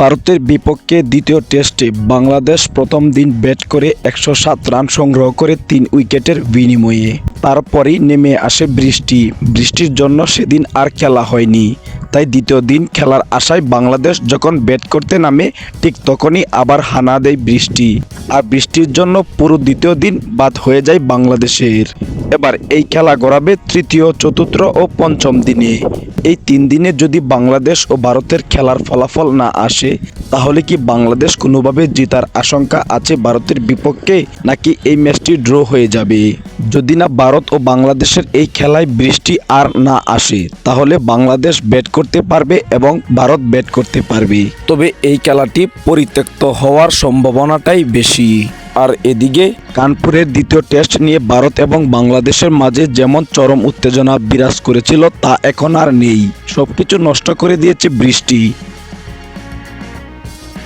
ভারতের বিপক্ষে দ্বিতীয় টেস্টে বাংলাদেশ প্রথম দিন ব্যাট করে একশো সাত রান সংগ্রহ করে তিন উইকেটের বিনিময়ে। তারপরেই নেমে আসে বৃষ্টি। বৃষ্টির জন্য সেদিন আর খেলা হয়নি। তাই দ্বিতীয় দিন খেলার আশায় বাংলাদেশ যখন ব্যাট করতে নামে, ঠিক তখনই আবার হানা দেয় বৃষ্টি। আর বৃষ্টির জন্য পুরো দ্বিতীয় দিন বাদ হয়ে যায় বাংলাদেশের। এবার এই খেলা গড়াবে তৃতীয়, চতুর্থ ও পঞ্চম দিনে। এই তিন দিনে যদি বাংলাদেশ ও ভারতের খেলার ফলাফল না আসে, তাহলে কি বাংলাদেশ কোনোভাবে জেতার আশঙ্কা আছে ভারতের বিপক্ষে, নাকি এই ম্যাচটি ড্র হয়ে যাবে? যদি না ভারত ও বাংলাদেশের এই খেলায় বৃষ্টি আর না আসে, তাহলে বাংলাদেশ ব্যাট করতে পারবে এবং ভারত ব্যাট করতে পারবে। তবে এই খেলাটি পরিত্যক্ত হওয়ার সম্ভাবনাটাই বেশি। আর এদিকে কানপুরের দ্বিতীয় টেস্ট নিয়ে ভারত এবং বাংলাদেশের মাঝে যেমন চরম উত্তেজনা বিরাজ করেছিল, তা এখন আর নেই। সবকিছু নষ্ট করে দিয়েছে বৃষ্টি।